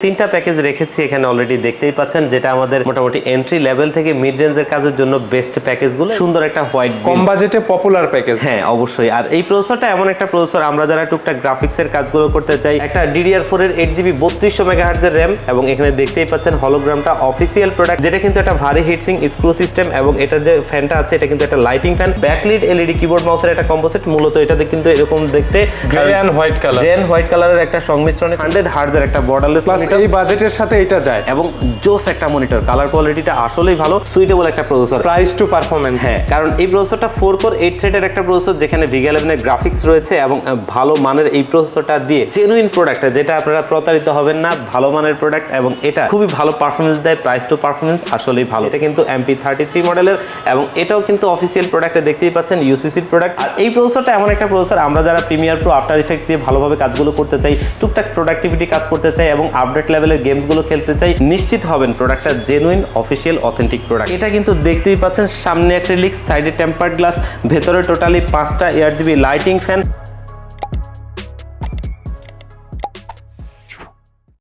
তিনটা প্যাকেজ রেখেছি এখানে অলরেডি দেখতেই পাচ্ছেন যেটা আমাদের মোটামুটি এন্ট্রি লেভেল থেকে মিড রেঞ্জের কাজের জন্য বেস্ট প্যাকেজগুলো সুন্দর একটা হোয়াইট কম বাজেটে পপুলার প্যাকেজ হ্যাঁ অবশ্যই। আর এই প্রসেসরটা এমন একটা প্রসেসর আমরা যারা টুকটাক গ্রাফিক্সের কাজগুলো করতে চাই একটা ডিডিআর ফোর এর এইট জিবি বত্রিশশো মেগাহার্জের র্যাম এবং এখানে দেখতেই পাচ্ছেন হলোগ্রামটা অফিসিয়াল প্রোডাক্ট যেটা কিন্তু একটা ভারী হিটসিং স্ক্রু সিস্টেম এবং এটার যে ফ্যানটা আছে এটা কিন্তু একটা lighting fan backlit LED keyboard মাউসের একটা কম্পোজিট মূলত এটাতে কিন্তু এরকম দেখতে grey and white colour grey white কালারের একটা সংমিশ্রণে হান্ড্রেড হার্জের একটা বর্ডারলেস প্লাস এই বাজেটের সাথে এটা যায়। এবং জোস একটা মনিটর কালার কোয়ালিটিটা আসলেই ভালো সুইটেবল একটা প্রসেসর প্রাইস টু পারফরমেন্স হ্যাঁ কারণ এই প্রসেসরটা ফোর কোর এইট থ্রেডের একটা প্রসেসর যেখানে ভিগা ইলেভেনের গ্রাফিক্স রয়েছে এবং ভালো মানের এই প্রসেসরটা দিয়ে জেনুইন প্রোডাক্ট যেটা আপনারা প্রতারিত হবেন না ভালো মানের প্রোডাক্ট এবং এটা খুবই ভালো পারফরমেন্স দেয় প্রাইস টু পারফরমেন্স আসলেই ভালো। এটা কিন্তু এমপি থার্টি থ্রি মডেলের এবং এটাও কিন্তু অফিসিয়াল প্রোডাক্টে দেখতেই পাচ্ছেন ইউসিসির প্রোডাক্ট আর এই প্রসেসরটা এমন একটা প্রসেসর আমরা যারা প্রিমিয়ার প্রো আফটার ইফেক্ট দিয়ে ভালোভাবে কাজগুলো করতে চাই টুকটাক প্রোডাক্টিভিটি কাজ করতে চাই এবং আপডেট লেভেলের গেমসগুলো খেলতে চাই, নিশ্চিত হবেন প্রোডাক্টটা জেনুইন অফিসিয়াল অথেন্টিক প্রোডাক্ট এটা কিন্তু দেখতেই পাচ্ছেন, সামনে অ্যাক্রিলিক সাইডে টেম্পার্ড গ্লাস ভেতরে টোটালি পাঁচটা এয়ার জিবি লাইটিং ফ্যান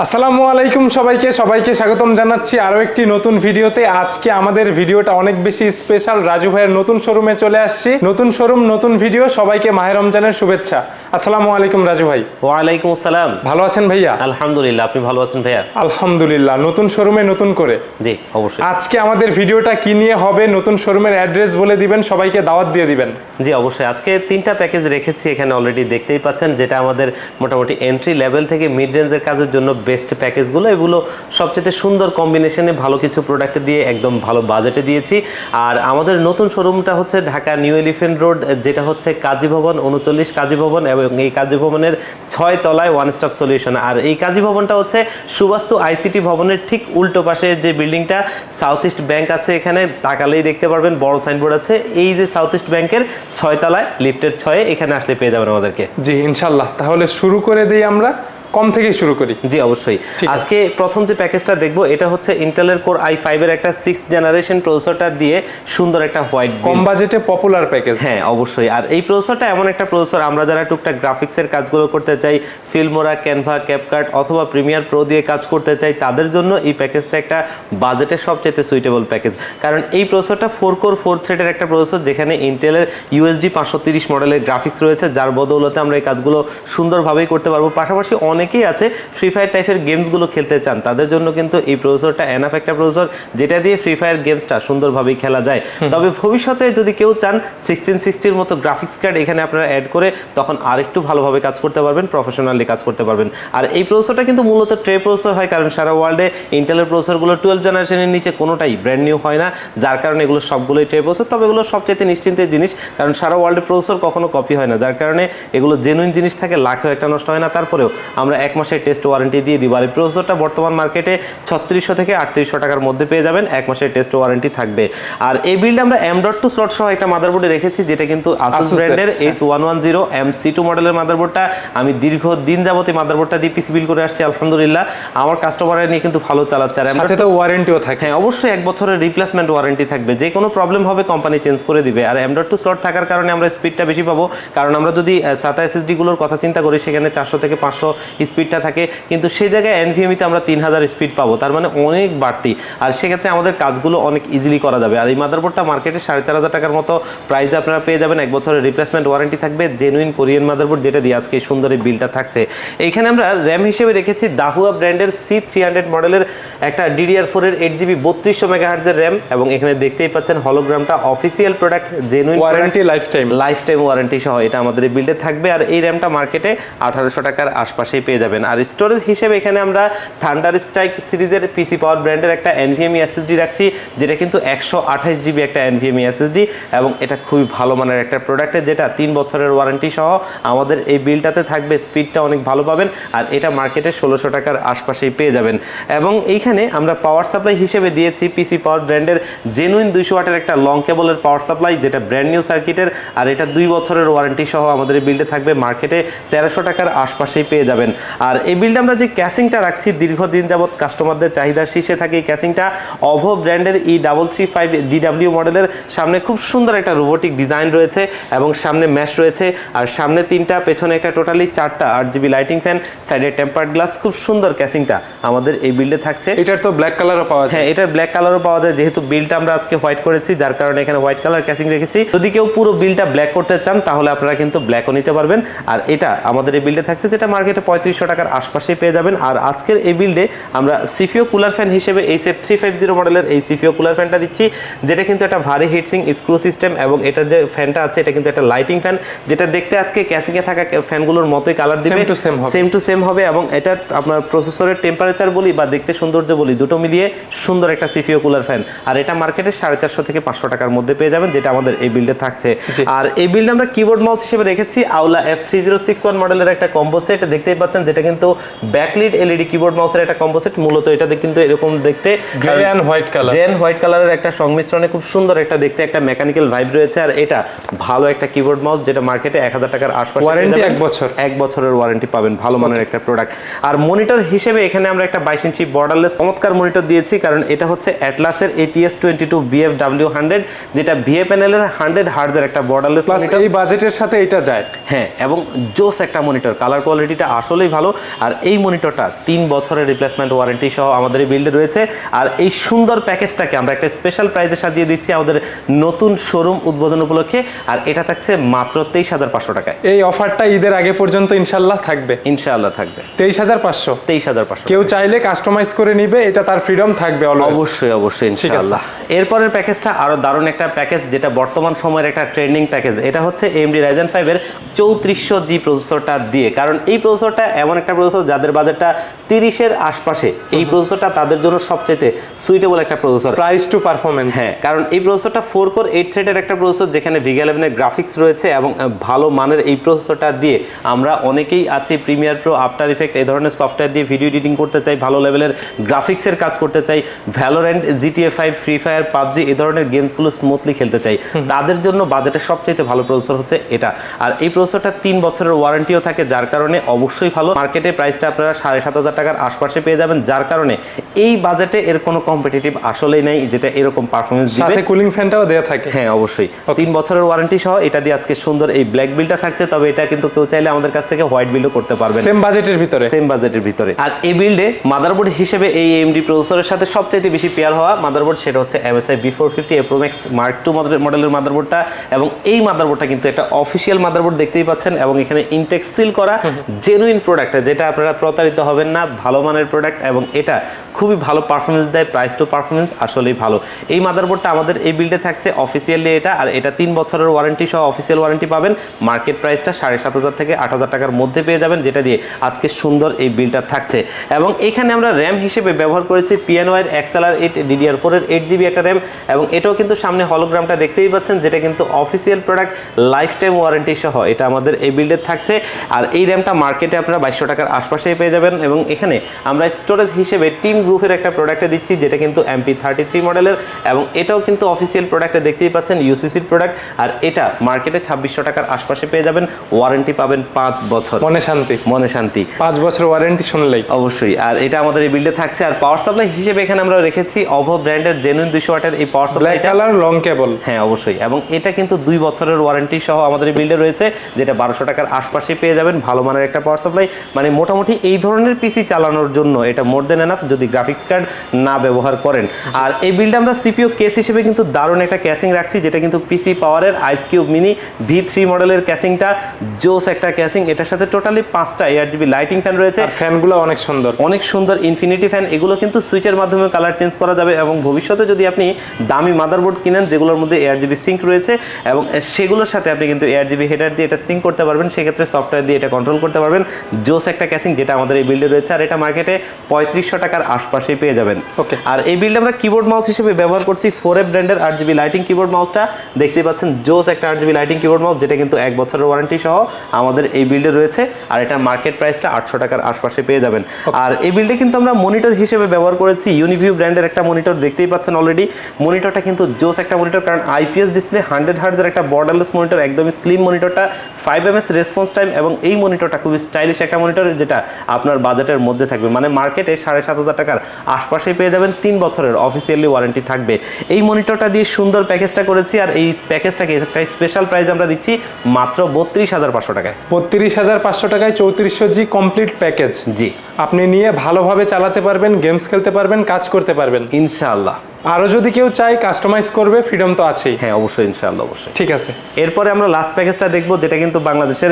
আসসালামু আলাইকুম সবাইকে সবাইকে স্বাগতম জানাচ্ছি আরও একটি নতুন ভিডিওতে। আজকে আমাদের ভিডিওটা অনেক বেশি স্পেশাল রাজু ভাইয়ের নতুন শোরুমে চলে আসছি। নতুন শোরুম নতুন ভিডিও সবাইকে মাহের রমজানের শুভেচ্ছা। আসসালামু আলাইকুম রাজু ভাই। ওয়ালাইকুম আসসালাম। ভালো আছেন ভাইয়া? আলহামদুলিল্লাহ আপনি ভালো আছেন ভাইয়া? আলহামদুলিল্লাহ নতুন শোরুমে নতুন করে। জি অবশ্যই। আজকে আমাদের ভিডিওটা কি নিয়ে হবে নতুন শোরুমের অ্যাড্রেস বলে দিবেন সবাইকে দাওয়াত দিয়ে দিবেন। জি অবশ্যই। আজকে তিনটা প্যাকেজ রেখেছি এখানে অলরেডি দেখতেই পাচ্ছেন যেটা আমাদের মোটামুটি এন্ট্রি লেভেল থেকে মিড রেঞ্জের কাজের জন্য বেস্ট প্যাকেজগুলো এগুলো সবচেয়ে সুন্দর কম্বিনেশনে ভালো কিছু প্রোডাক্ট দিয়ে একদম ভালো বাজেটে দিয়েছি। আর আমাদের নতুন শোরুমটা হচ্ছে ঢাকা নিউ এলিফেন্ট রোড যেটা হচ্ছে কাজী ভবন উনচল্লিশ কাজী ভবন এবং এই কাজী ভবনের ছয় তলায় ওয়ান স্টপ সলিউশন আর এই কাজী ভবনটা হচ্ছে সুবাস্তু আইসিটি ভবনের ঠিক উল্টো পাশে যে বিল্ডিংটা সাউথ ইস্ট ব্যাংক আছে এখানে, তাকালেই দেখতে পারবেন, বড় সাইনবোর্ড আছে। এই যে সাউথ ইস্ট ব্যাংকের ছয় তলায় লিফটের ছয়ে এখানে আসলে পেয়ে যাবেন আমাদেরকে। জি, ইনশাল্লাহ। তাহলে শুরু করে দিই আমরা। কম থেকে শুরু করি। জি অবশ্যই। আজকে প্রথম যে প্যাকেজটা দেখব এটা হচ্ছে ইন্টেলের কোর আই ফাইভের একটা সিক্স জেনারেশন প্রসেসরটা দিয়ে সুন্দর একটা হোয়াইট কম বাজেটে পপুলার প্যাকেজ হ্যাঁ অবশ্যই। আর এই প্রসেসরটা এমন একটা প্রসেসর আমরা যারা টুকটাক গ্রাফিক্সের কাজগুলো করতে চাই ফিল্মোরা ক্যানভা ক্যাপকার্ট অথবা প্রিমিয়ার প্রো দিয়ে কাজ করতে চাই তাদের জন্য এই প্যাকেজটা একটা বাজেটের সবচেয়ে সুইটেবল প্যাকেজ কারণ এই প্রসেসরটা ফোর কোর ফোর থ্রেডের একটা প্রসেসর যেখানে ইন্টেলের ইউএসডি পাঁচশো তিরিশ মডেলের গ্রাফিক্স রয়েছে যার বদৌলতে আমরা এই কাজগুলো সুন্দরভাবেই করতে পারব। পাশাপাশি অনেকেই আছে ফ্রি ফায়ার টাইপের গেমসগুলো খেলতে চান। তাদের জন্য কিন্তু এই প্রসেসরটা এনাফ একটা প্রসেসর যেটা দিয়ে ফ্রি ফায়ার গেমসটা সুন্দরভাবেই খেলা যায়। তবে ভবিষ্যতে যদি কেউ চান সিক্সটিন সিক্সটির মতো গ্রাফিক্স কার্ড এখানে আপনারা অ্যাড করে তখন আরেকটু ভালোভাবে কাজ করতে পারবেন প্রফেশনালি কাজ করতে পারবেন। আর এই প্রসেসরটা কিন্তু মূলত ট্রে প্রসেসর হয় কারণ সারা ওয়ার্ল্ডে ইন্টেলের প্রসেসরগুলো টুয়েলভ জেনারেশনের নিচে কোনোটাই ব্র্যান্ড নিউ হয় না যার কারণে এগুলো সবগুলোই ট্রে প্রসেসর তবে এগুলো সবচেয়ে নিশ্চিন্তের জিনিস কারণ সারা ওয়ার্ল্ডে প্রসেসর কখনো কপি হয় না যার কারণে এগুলো জেনুইন জিনিস থাকে লাখেও একটা নষ্ট হয় না। তারপরেও আমরা এক মাসের টেস্ট ওয়ারেন্টি দিয়ে দিব। আর এই প্রসেসরটা বর্তমান মার্কেটে ছত্রিশশো থেকে আটত্রিশশো টাকার মধ্যে পেয়ে যাবেন। এক মাসের টেস্ট ওয়ারেন্টি থাকবে। আর এই বিল্ড আমরা এম ডট টু স্লট সহ একটা মাদারবোর্ডে রেখেছি যেটা কিন্তু আসুস ব্র্যান্ডের H one one zero M C two মডেলের মাদারবোর্ডটা আমি দীর্ঘ দিন যাবত এই মাদারবোর্ডটা দিয়ে পিসি বিল করে আসছি আলহামদুলিল্লাহ। আমার কাস্টমারের নিয়ে কিন্তু ভালো চালাচ্ছে। আর সাথে M.2 তো ওয়ারেন্টিও থাকে। হ্যাঁ অবশ্যই এক বছরের রিপ্লেসমেন্ট ওয়ারেন্টি থাকবে। যে কোনো প্রবলেম হবে কোম্পানি চেঞ্জ করে দিবে। আর এম ডট টু স্লট থাকার কারণে আমরা স্পিডটা বেশি পাবো। কারণ আমরা যদি সাতা এসএসডি গুলোর কথা চিন্তা করি সেখানে চারশো থেকে পাঁচশো স্পিডটা থাকে। কিন্তু সেই জায়গায় এনভিএমিতে আমরা তিন হাজার স্পিড পাবো তার মানে অনেক বাড়তি। আর সেক্ষেত্রে আমাদের কাজগুলো অনেক ইজিলি করা যাবে। আর এই মাদারবোর্ডটা মার্কেটে সাড়ে চার হাজার টাকার মতো প্রাইসে আপনারা পেয়ে যাবেন। এক বছরের রিপ্লেসমেন্ট ওয়ারেন্টি থাকবে। জেনুইন কোরিয়ান মাদারবোর্ড যেটা দিয়ে আজকে সুন্দর এই বিলটা থাকছে। এইখানে আমরা র্যাম হিসেবে রেখেছি দাহুয়া ব্র্যান্ডের সি থ্রি হান্ড্রেড মডেলের একটা ডিডিআর ফোরের এইট জিবি বত্রিশশো মেগাহার্জের র্যাম এবং এখানে দেখতেই পাচ্ছেন হলোগ্রামটা official product genuine warranty lifetime lifetime warranty সহ এটা আমাদের এই বিল্ডে থাকবে। আর এই র্যামটা মার্কেটে আঠারোশো টাকার আশপাশেই পেয়ে যাবেন। আর স্টোরেজ হিসেবে এখানে আমরা থান্ডার স্ট্রাইক সিরিজের পিসি পাওয়ার ব্র্যান্ডের একটা এনভিএমই এসএসডি রাখছি, যেটা কিন্তু একশো আঠাশ জিবি একটা এনভিএমই এসএসডি এবং এটা খুবই ভালো মানের একটা প্রোডাক্টের যেটা তিন বছরের ওয়ারেন্টি সহ আমাদের এই বিলটাতে থাকবে স্পিডটা অনেক ভালো পাবেন আর এটা মার্কেটে ষোলোশো টাকার আশপাশেই পেয়ে যাবেন। এবং এইখানে আমরা পাওয়ার সাপ্লাই হিসেবে দিয়েছি পিসি পাওয়ার ব্র্যান্ডের জেনুইন দুইশো ওয়াটের একটা লং কেবলের পাওয়ার সাপ্লাই যেটা ব্র্যান্ড নিউ সার্কিটের আর এটা দুই বছরের ওয়ারেন্টি সহ আমাদের বিল্ডে থাকবে। মার্কেটে তেরোশো টাকার আশপাশেই পেয়ে যাবেন। আর এই বিল্ডে আমরা যে ক্যাসিংটা রাখছি দীর্ঘদিন যাবত কাস্টমারদের চাহিদার শীর্ষে থাকে এই ক্যাসিংটা অভো ব্র্যান্ডের E double three five DW মডেলের সামনে খুব সুন্দর একটা রোবোটিক ডিজাইন রয়েছে এবং সামনে ম্যাশ রয়েছে। আর সামনে তিনটা পেছনে একটা টোটালি চারটা আট জিবি লাইটিং ফ্যান সাইডে টেম্পার্ড গ্লাস খুব সুন্দর ক্যাসিংটা আমাদের এই বিল্ডে থাকছে। এটার তো ব্ল্যাক কালারও পাওয়া যায়। হ্যাঁ এটার ব্ল্যাক কালারও পাওয়া যায়। যেহেতু বিলটা আমরা আজকে হোয়াইট করেছি যার কারণে এখানে হোয়াইট কালার ক্যাসিং রেখেছি। যদি কেউ পুরো বিলটা ব্ল্যাক করতে চান তাহলে আপনারা কিন্তু ব্ল্যাকও নিতে পারবেন। আর এটা আমাদের এই বিল্ডে থাকছে যেটা মার্কেটে পঁয়ত্রিশশো টাকার আশপাশেই পেয়ে যাবেন। আর আজকের এই বিল্ডে আমরা সিফিও কুলার ফ্যান হিসেবে এই সেফ থ্রি ফাইভ জিরো মডেলের এই সিফিও কুলার ফ্যানটা দিচ্ছি। যেটা কিন্তু একটা ভারী হিটসিং স্ক্রু সিস্টেম এবং এটার যে ফ্যানটা আছে এটা কিন্তু একটা লাইটিং ফ্যান যেটা দেখতে আজকে ক্যাসিংয়ে থাকা ফ্যানগুলোর মতোই কালার দিবে। সেম টু সেম হবে এবং এটার আপনার প্রসেসরের টেম্পারেচার বলি বা দেখতে সৌন্দর্য বলি দুটো মিলিয়ে সুন্দর একটা সিপিও কুলার ফ্যান আর এটা মার্কেটে সাড়ে চারশো থেকে পাঁচশো টাকার মধ্যে পেয়ে যাবেন যেটা আমাদের এই বিল্ডে থাকছে। আর এই বিল্ডে আমরা কিবোর্ড মাউস হিসেবে রেখেছি Aula F three zero six one মডেলের একটা কম্বো সেট দেখতেই পাচ্ছেন যেটা কিন্তু ব্যাকলিড এলইডি কিবোর্ড মাউসের একটা কম্বো সেট মূলত এটাতে কিন্তু এরকম দেখতে grey and white colour grey white কালারের একটা সংমিশ্রণে খুব সুন্দর একটা দেখতে একটা মেকানিক্যাল ভাইব রয়েছে আর এটা ভালো একটা কিবোর্ড মাউস যেটা মার্কেটে এক হাজার টাকার আশপাশে যাবেন। এক বছর। এক বছরের ওয়ারেন্টি পাবেন ভালো মানের একটা প্রোডাক্ট আর মনিটর হিসেবে এখানে আমরা একটা বাইশ ইঞ্চি বর্ডারলেস চমৎকার মনিটর দিয়েছি কারণ এটা হচ্ছে অ্যাটলাসের ATS twenty two BF W hundred যেটা বিএ প্যানেলের হান্ড্রেড হার্জের একটা বর্ডারলেস মনিটর এই বাজেটের সাথে এটা যায় হ্যাঁ এবং জোস একটা মনিটর কালার কোয়ালিটিটা আসলেই ভালো। আর এই মনিটরটা তিন বছরের রিপ্লেসমেন্ট ওয়ারেন্টি সহ আমাদের এই বিল্ডে রয়েছে। আর এই সুন্দর প্যাকেজটাকে আমরা একটা স্পেশাল প্রাইজে সাজিয়ে দিচ্ছি আমাদের নতুন শোরুম উদ্বোধন উপলক্ষে। আর এটা থাকছে মাত্র তেইশ হাজার পাঁচশো টাকায়। এই অফারটা ঈদের আগে পর্যন্ত ইনশাল্লাহ থাকবে। ইনশাআল্লাহ থাকবে। তেইশ হাজার পাঁচশো। তেইশ হাজার পাঁচশো কেউ চাইলে কাস্টমাইজ করে নিবে এটা তার ফ্রিডম থাকবে অবশ্যই অবশ্যই। ইনশাআল্লাহ। এরপরের প্যাকেজটা আরও দারুণ একটা প্যাকেজ যেটা বর্তমান সময়ের একটা ট্রেন্ডিং প্যাকেজ। এটা হচ্ছে এমডি রাইজেন ফাইভের চৌত্রিশশো জি প্রসেসরটা দিয়ে। কারণ এই প্রসেসরটা এমন একটা প্রসেসর যাদের বাজেটটা তিরিশের আশপাশে। এই প্রসেসরটা তাদের জন্য সবচেয়ে সুইটেবল একটা প্রসেসর। প্রাইস টু পারফরমেন্স হ্যাঁ কারণ এই প্রসেসরটা ফোর কোর এইট থ্রেডের একটা প্রসেসর যেখানে ভিগা ইলেভেনের গ্রাফিক্স রয়েছে এবং ভালো মানের এই প্রসেসরটা দিয়ে আমরা অনেকেই আছি প্রিমিয়ার প্রো আফটার ইফেক্ট এই ধরনের সফটওয়্যার দিয়ে ভিডিও এডিটিং করতে চাই ভালো লেভেলের গ্রাফিক্সের কাজ করতে চাই Valorant GTA five Free Fire PUBG এই ধরনের গেমসগুলো স্মুথলি খেলতে চাই। তাদের জন্য বাজেটের সবচেয়ে ভালো প্রসেসর হচ্ছে এটা। আর এই প্রসেসরটা তিন বছরের ওয়ারেন্টিও থাকে যার কারণে অবশ্যই ভালো মার্কেটে প্রাইসটা আপনারা সাড়ে সাত হাজার টাকার আশপাশে পেয়ে যাবেন যার কারণে এই বাজেটে এর কোনো কম্পিটিটিভ আসলেই নেই যেটা এরকম পারফরমেন্স দিবে। সাথে কুলিং ফ্যানটাও দেওয়া থাকে। হ্যাঁ অবশ্যই। তিন বছরের ওয়ারেন্টি সহ এটা দিয়ে আজকে সুন্দর এই ব্ল্যাক বিলটা থাকছে তবে এটা কিন্তু কেউ চাইলে আমাদের কাছ থেকে হোয়াইট বিলও করতে পারবেন। সেম বাজেটের ভিতরে। সেম বাজেটের ভিতরে। আর এই বিল্ডে মাদারবোর্ড হিসেবে এই এমডি প্রসেসরের সাথে সবচেয়ে বেশি পেয়ার হওয়া মাদারবোর্ড সেটা হচ্ছে MSI B four fifty A pro max mark two মডেলের মাদারবোর্ডটা এবং এই মাদারবোর্ডটা কিন্তু একটা অফিসিয়াল মাদারবোর্ড দেখতেই পাচ্ছেন এবং এখানে ইনটেক সিল করা জেনুইন প্রোডাক্ট যেটা আপনারা প্রতারিত হবেন না, ভালো মানের প্রোডাক্ট এবং এটা খুবই ভালো পারফরমেন্স দেয় প্রাইস টু পারফরমেন্স আসলেই ভালো। এই মাদারবোর্ডটা আমাদের এই বিল্ডে থাকছে অফিসিয়ালি এটা, আর এটা তিন বছরের ওয়ারেন্টি সহ অফিসিয়াল ওয়ারেন্টি পাবেন। মার্কেট প্রাইসটা সাড়ে সাত হাজার থেকে আট হাজার টাকার মধ্যে পেয়ে যাবেন, যেটা দিয়ে আজকে সুন্দর এই বিলটা থাকছে। এবং এখানে আমরা র্যাম হিসেবে ব্যবহার করেছি পিএনওয়াইয়ের এক্সএলআর এইট ডিডিআর ফোরের এইট জিবি একটা র্যাম এবং এটাও কিন্তু সামনে হলোগ্রামটা দেখতেই পাচ্ছেন, যেটা কিন্তু official product life time warranty সহ এটা আমাদের এই বিল্ডে থাকছে। আর এই র্যামটা মার্কেটে আপনারা বাইশশো টাকার আশপাশেই পেয়ে যাবেন এবং এখানে আমরা স্টোরেজ হিসেবে টিম গ্রুপের একটা প্রোডাক্টে দিচ্ছি যেটা কিন্তু এমপি থার্টি থ্রি মডেলের এবং এটাও কিন্তু অফিসিয়াল প্রোডাক্টে দেখতেই পাচ্ছেন ইউসিসির প্রোডাক্ট আর এটা মার্কেটে ছাব্বিশশো টাকার আশপাশে পেয়ে যাবেন ওয়ারেন্টি পাবেন পাঁচ বছর। মনে শান্তি। মনে শান্তি। পাঁচ বছর ওয়ারেন্টি শুনলেই। অবশ্যই আর এটা আমাদের এই বিল্ডে থাকছে। আর পাওয়ার সাপ্লাই হিসেবে এখানে আমরা রেখেছি অভো ব্র্যান্ডের জেনুইন দুশো ওয়াটের এই পাওয়ার সাপ্লাইটা কালার লং কেবল হ্যাঁ অবশ্যই এবং এটা কিন্তু দুই বছরের ওয়ারেন্টি সহ আমাদের এই বিল্ডে রয়েছে যেটা বারোশো টাকার আশপাশে পেয়ে যাবেন ভালো মানের একটা পাওয়ার সাপ্লাই মানে মোটামুটি এই ধরনের পিসি চালানোর জন্য এটা মোর দেন এনাফ যদি গ্রাফিক্স কার্ড না ব্যবহার করেন। আর এই বিল্ডে আমরা সিপিও কেস হিসেবে কিন্তু দারুণ একটা ক্যাসিং রাখছি যেটা কিন্তু পিসি পাওয়ারের ice cube mini V three মডেলের ক্যাসিংটা জোস একটা ক্যাসিং এটার সাথে টোটালি পাঁচটা এয়ার জিবি লাইটিং ফ্যান রয়েছে। ফ্যানগুলো অনেক সুন্দর। অনেক সুন্দর ইনফিনিটি ফ্যান এগুলো কিন্তু সুইচের মাধ্যমে কালার চেঞ্জ করা যাবে এবং ভবিষ্যতে যদি আপনি দামি মাদারবোর্ড কিনেন যেগুলোর মধ্যে এয়ার জিবি সিঙ্ক রয়েছে এবং সেগুলোর সাথে আপনি কিন্তু এয়ার জিবি হেডার দিয়ে এটা সিঙ্ক করতে পারবেন সেক্ষেত্রে সফটওয়্যার দিয়ে এটা কন্ট্রোল করতে পারবেন। জোস একটা ক্যাসিং যেটা আমাদের এই বিল্ডে রয়েছে আর এটা মার্কেটে পঁয়ত্রিশশো টাকার আশপাশেই পেয়ে যাবেন। ওকে আর এই বিল্ডে আমরা কিবোর্ড মাউস হিসেবে ব্যবহার করছি ফোর এফ ব্র্যান্ডের আট জিবি লাইটিং কিবোর্ড মাউসটা দেখতে পাচ্ছেন জোস একটা আট জিবি লাইটিং কিবোর্ড মাউস যেটা কিন্তু এক বছরের ওয়ারেন্টি সহ আমাদের এই বিল্ডে রয়েছে। আর এটা মার্কেট প্রাইসটা আটশো টাকার আশপাশে পেয়ে যাবেন। আর এই বিল্ডে কিন্তু আমরা মনিটর হিসেবে ব্যবহার করেছি ইউনিভিউ ব্র্যান্ডের একটা মনিটর দেখতেই পাচ্ছেন অলরেডি মনিটরটা কিন্তু জোস একটা মনিটর কারণ আইপিএস ডিসপ্লে হান্ড্রেড হার্ডের একটা বর্ডারলেস মনিটর একদমই slim মনিটরটা five M S response time এবং এই মনিটরটা খুবই স্টাইলিশ একটা মনিটর যেটা আপনার বাজেটের মধ্যে থাকবে। মানে মার্কেটে সাড়ে সাত হাজার টাকার আশপাশে পেয়ে যাবেন তিন বছরের অফিসিয়ালি ওয়ারেন্টি থাকবে। এই মনিটরটা দিয়ে সুন্দর প্যাকেজটা করেছি আর এই প্যাকেজটাকে একটা স্পেশাল প্রাইস আমরা দিচ্ছি মাত্র বত্রিশ হাজার পাঁচশো টাকায়। বত্রিশ হাজার পাঁচশো টাকায় চৌত্রিশশো জি কমপ্লিট প্যাকেজ জি। আপনি নিয়ে ভালোভাবে চালাতে পারবেন গেমস খেলতে পারবেন কাজ করতে পারবেন। ইনশাআল্লাহ। আরও যদি কেউ চায় কাস্টমাইজ করবে ফ্রিডম তো আছেই। হ্যাঁ অবশ্যই ইনশাআল্লাহ অবশ্যই। ঠিক আছে। এরপরে আমরা লাস্ট প্যাকেজটা দেখব যেটা কিন্তু বাংলাদেশের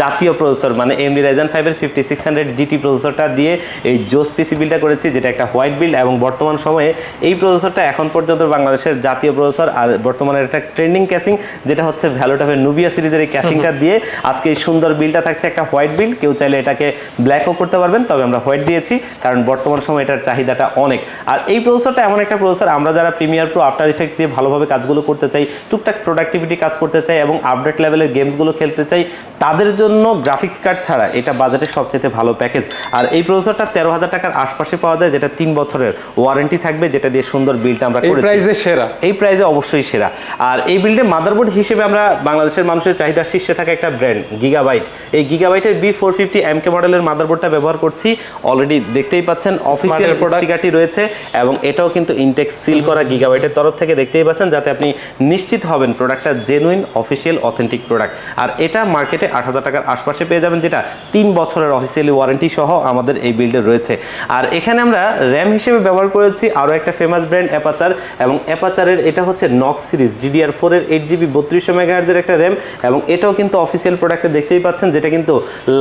জাতীয় প্রসেসর মানে এমডি রাইজেন ফাইভের ফিফটি সিক্স হান্ড্রেড জিটি প্রসেসরটা দিয়ে এই জোস পিসি বিলটা করেছি যেটা একটা হোয়াইট বিল্ড এবং বর্তমান সময়ে এই প্রসেসরটা এখন পর্যন্ত বাংলাদেশের জাতীয় প্রসেসর আর বর্তমানে একটা ট্রেন্ডিং ক্যাসিং যেটা হচ্ছে ভ্যালোটাফের নুবিয়া সিরিজের এই ক্যাসিংটা দিয়ে আজকে এই সুন্দর বিলটা থাকছে একটা হোয়াইট বিল কেউ চাইলে এটাকে ব্ল্যাকও করতে পারবেন তবে আমরা হোয়াইট দিয়েছি কারণ বর্তমান সময়ে এটার চাহিদাটা অনেক। আর এই প্রসেসরটা এমন একটা প্রসেসর আমরা যারা প্রিমিয়ার প্রো আফটার ইফেক্ট দিয়ে ভালোভাবে কাজগুলো করতে চাই টুকটাক প্রোডাক্টিভিটি কাজ করতে চাই এবং আপডেট লেভেলের গেমসগুলো খেলতে চাই তাদের জন্য গ্রাফিক্স কার্ড ছাড়া এটা বাজেটের সবচেয়ে ভালো প্যাকেজ আর এই প্রসেসরটা তেরো হাজার টাকার আশপাশে পাওয়া যায় যেটা তিন বছরের ওয়ারেন্টি থাকবে যেটা দিয়ে সুন্দর বিলটা আমরা এই প্রাইজে সেরা। এই প্রাইজে অবশ্যই সেরা। আর এই বিল্ডে মাদারবোর্ড হিসেবে আমরা বাংলাদেশের মানুষের চাহিদার শীর্ষে থাকা একটা ব্র্যান্ড গিগাবাইট এই গিগাবাইটের B four fifty M K মডেলের মাদারবোর্ডটা ব্যবহার করছি। অলরেডি দেখতেই পাচ্ছেন অফিসিয়াল। স্টিকারটি রয়েছে এবং এটাও কিন্তু ইনটেক্স সিল করা গিগাবাইটের তরফ থেকে দেখতেই পাচ্ছেন যাতে আপনি নিশ্চিত হবেন প্রোডাক্টটা জেনুইন অফিসিয়াল অথেন্টিক প্রোডাক্ট আর এটা মার্কেটে আট হাজার টাকার আশপাশে পেয়ে যাবেন যেটা তিন বছরের অফিসিয়ালি ওয়ারেন্টি সহ আমাদের এই বিল্ডে রয়েছে। আর এখানে আমরা র্যাম হিসেবে ব্যবহার করেছি আরও একটা ফেমাস ব্র্যান্ড অ্যাপাচার এবং অ্যাপাচারের এটা হচ্ছে নক সিরিজ ডিডিআর ফোরের এইট জিবি বত্রিশশো মেগাহার্জের একটা র্যাম। এবং এটাও কিন্তু অফিসিয়াল প্রোডাক্টে দেখতেই পাচ্ছেন, যেটা কিন্তু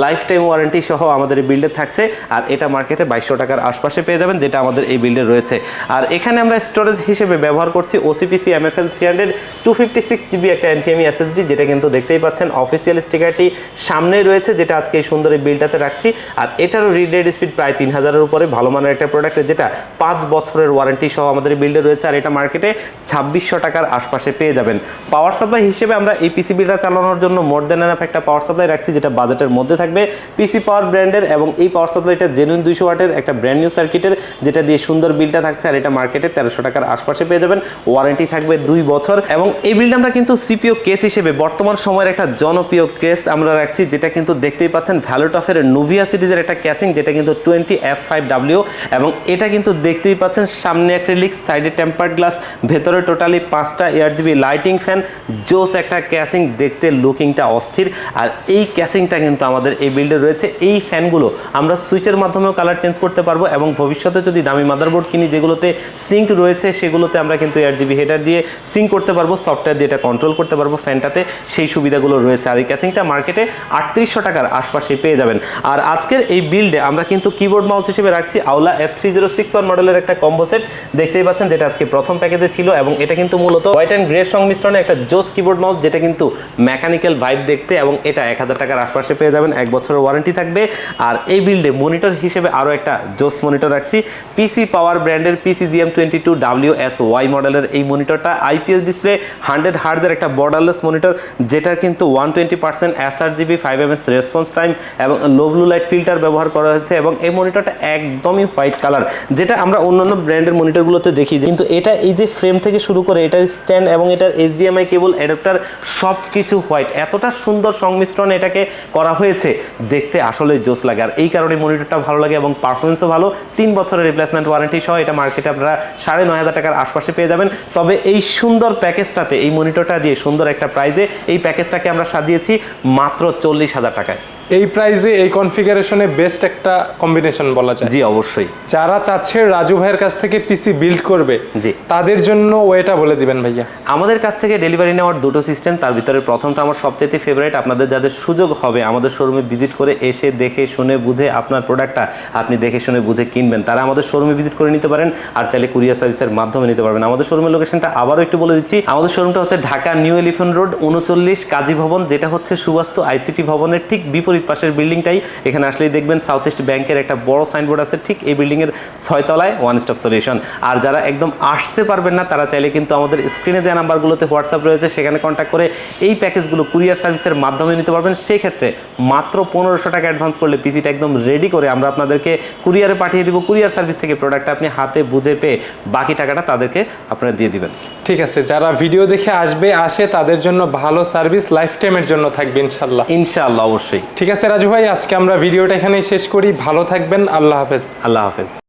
লাইফ টাইম ওয়ারেন্টি সহ আমাদের এই বিল্ডে থাকছে। আর এটা মার্কেটে বাইশশো টাকার আশপাশে পেয়ে যাবেন, যেটা আমাদের এই বিল্ডে রয়েছে। আর এখানে আমরা স্টোরেজ হিসেবে ব্যবহার করছি OCPC MFL three hundred two fifty six GB একটা এনফিএমি এসএসডি যেটা কিন্তু দেখতেই পাচ্ছেন অফিসিয়াল স্টিকারটি সামনেই রয়েছে, যেটা আজকে এই সুন্দর এই বিলটাতে রাখছি। আর এটারও রিড রেড স্পিড প্রায় তিন হাজারের উপরে, ভালো মানের একটা প্রোডাক্ট যেটা পাঁচ বছরের ওয়ারেন্টি সহ আমাদের বিল্ডে রয়েছে, আর এটা মার্কেটে ছাব্বিশশো টাকার আশপাশে পেয়ে যাবেন। পাওয়ার সাপ্লাই হিসেবে আমরা এই পিসিবিটা চালানোর জন্য মোর দেন এনাফ একটা পাওয়ার সাপ্লাই রাখছি, যেটা বাজেটের মধ্যে থাকবে। পিসি পাওয়ার ব্র্যান্ডের এবং এই পাওয়ার সাপ্লাইটা জেনুইন দুইশো ওয়াটের একটা ব্র্যান্ড নিউ সার্কিটের যেটা দিয়ে সুন্দর বিলটা থাকছে, আর এটা মার্কেটে তেরোশো টাকার আশপাশে পেয়ে যাবেন। ওয়ারেন্টি থাকবে দুই বছর। এবং এই বিলটা আমরা কিন্তু সিপিও কেস হিসেবে, বর্তমান সময়ের একটা জনপ্রিয় কেস আমরা রাখছি, যেটা কিন্তু দেখতেই পাচ্ছেন ভ্যালোটফের নোভিয়া সিরিজের একটা ক্যাসিং যেটা কিন্তু টোয়েন্টি এফ ফাইভ ডাব্লিউ এবং এটা কিন্তু দেখতেই পাচ্ছেন, সামনে অ্যাক্রিলিক্স সাইডে টেম্পার্ড গ্লাস ভেতরে টোটালি পাঁচটা এয়ার জিবি লাইটিং ফ্যান জোস একটা ক্যাসিং দেখতে লুকিংটা অস্থির। আর এই ক্যাসিংটা কিন্তু আমাদের এই বিল্ডে রয়েছে। এই ফ্যানগুলো আমরা সুইচের মাধ্যমেও কালার চেঞ্জ করতে পারব এবং ভবিষ্যতে যদি দামি মাদারবোর্ড কিনি, যেগুলোতে সিঙ্ক রয়েছে, সেগুলোতে আমরা কিন্তু এয়ার জিবি হেডার দিয়ে সিঙ্ক করতে পারব সফটওয়্যার দিয়ে এটা কন্ট্রোল করতে পারব ফ্যানটাতে সেই সুবিধাগুলো রয়েছে। আর এই ক্যাসিংটা মার্কেটে আটত্রিশশো টাকার আশপাশে পেয়ে যাবেন। আর আজকের এই বিল্ডে আমরা কিন্তু কিবোর্ড মাউস হিসেবে রাখছি Aula F three zero six one মডেলের একটা কম্বো সেট দেখতেই পাচ্ছেন, যেটা আজকে প্রথম প্যাকেজে ছিল এবং এটা কিন্তু মূলত হোয়াইট অ্যান্ড গ্রে সংমিশ্রণে একটা জোস কিবোর্ড মাউস যেটা কিন্তু মেকানিক্যাল ভাইব দেখতে এবং এটা এক হাজার টাকার আশপাশে পেয়ে যাবেন, এক বছরের ওয়ারেন্টি থাকবে। আর এই বিল্ডে মনিটর হিসেবে আরও একটা জোস মনিটর রাখছি। পিসি পাওয়ার ব্র্যান্ডের PC GM twenty two W S Y মডেলের এই মনিটরটা আইপিএস ডিসপ্লে হান্ড্রেড হার্জের একটা বর্ডারলেস মনিটর যেটা কিন্তু one twenty percent sRGB five M S response time এবং লো ব্লু লাইট ফিল্টার ব্যবহার করা হয়েছে এবং এই মনিটরটা একদমই হোয়াইট কালার যেটা আমরা অন্যান্য ব্র্যান্ডের মনিটরগুলোতে দেখি, কিন্তু এটা এই যে ফ্রেম থেকে শুরু করে, এটার স্ট্যান্ড এবং এটার এইচডিএমআই কেবল অ্যাডাপ্টার সব কিছু হোয়াইট এতটা সুন্দর সংমিশ্রণ এটাকে করা হয়েছে, দেখতে আসলে জোস লাগে। আর এই কারণে মনিটরটা ভালো লাগে এবং পারফরমেন্সও ভালো। তিন বছরের রিপ্লেসমেন্ট ওয়ারেন্টি সহ এটা মার্কেটে আপনারা সাড়ে নয় হাজার টাকার আশপাশে পেয়ে যাবেন। তবে এই সুন্দর প্যাকেজটাতে এই মনিটরটা দিয়ে সুন্দর একটা প্রাইজে এই প্যাকেজটাকে আমরা সাজিয়েছি মাত্র চল্লিশ হাজার টাকায়। এই প্রাইজে এই কনফিগারেশনে বেস্ট একটা কম্বিনেশন বলা যায়। জি অবশ্যই। যারা চাচ্ছে রাজু ভাইয়ের কাছ থেকে পিসি বিল্ড করবে জি। তাদের জন্য ওয়েটা বলে দিবেন ভাইয়া। আমাদের কাছ থেকে ডেলিভারি নেওয়ার দুটো সিস্টেম তার ভিতরে প্রথমটা আমার সবচেয়ে ফেভারিট আপনাদের যাদের সুযোগ হবে আমাদের শোরুমে ভিজিট করে এসে দেখে শুনে বুঝে আপনার প্রোডাক্টটা আপনি দেখে শুনে বুঝে কিনবেন। তারা আমাদের শোরুমে ভিজিট করে নিতে পারেন আর চাইলে কুরিয়ার সার্ভিসের মাধ্যমে নিতে পারবেন। আমাদের শোরুমের লোকেশনটা আবারও একটু বলে দিচ্ছি। আমাদের শোরুমটা হচ্ছে ঢাকা নিউ এলিফেন্ট রোড উনচল্লিশ কাজী ভবন যেটা হচ্ছে সুবাস্তু আইসিটি ভবনের ঠিক বিপরীত। পাশের বিল্ডিংটাই। এখানে আসলেই দেখবেন সাউথ ইস্ট ব্যাংকের একটা বড় সাইনবোর্ড আছে ঠিক এই বিল্ডিংয়ের ছয়তলায় ওয়ান স্টপ সলিউশন আর যারা একদম আসতে পারবেন না তারা চাইলে কিন্তু আমাদের স্ক্রিনে দেওয়া নাম্বারগুলোতে হোয়াটসঅ্যাপ রয়েছে সেখানে কন্ট্যাক্ট করে এই প্যাকেজগুলো কুরিয়ার সার্ভিসের মাধ্যমে নিতে পারবেন। সেই ক্ষেত্রে মাত্র পনেরোশো টাকা অ্যাডভান্স করলে পিসিটা একদম রেডি করে আমরা আপনাদেরকে কুরিয়ারে পাঠিয়ে দিব। কুরিয়ার সার্ভিস থেকে প্রোডাক্টটা আপনি হাতে বুঝে পেয়ে বাকি টাকাটা তাদেরকে আপনারা দিয়ে দিবেন। ঠিক আছে যারা ভিডিও দেখে আসবে আসে তাদের জন্য ভালো সার্ভিস লাইফ টাইমের জন্য থাকবে ইনশাল্লাহ ইনশাআল্লাহ অবশ্যই। ঠিক ঠিক আছে রাজু ভাই, আজকে আমরা ভিডিওটা এখানেই শেষ করি। ভালো থাকবেন, আল্লাহ হাফেজ। আল্লাহ হাফেজ।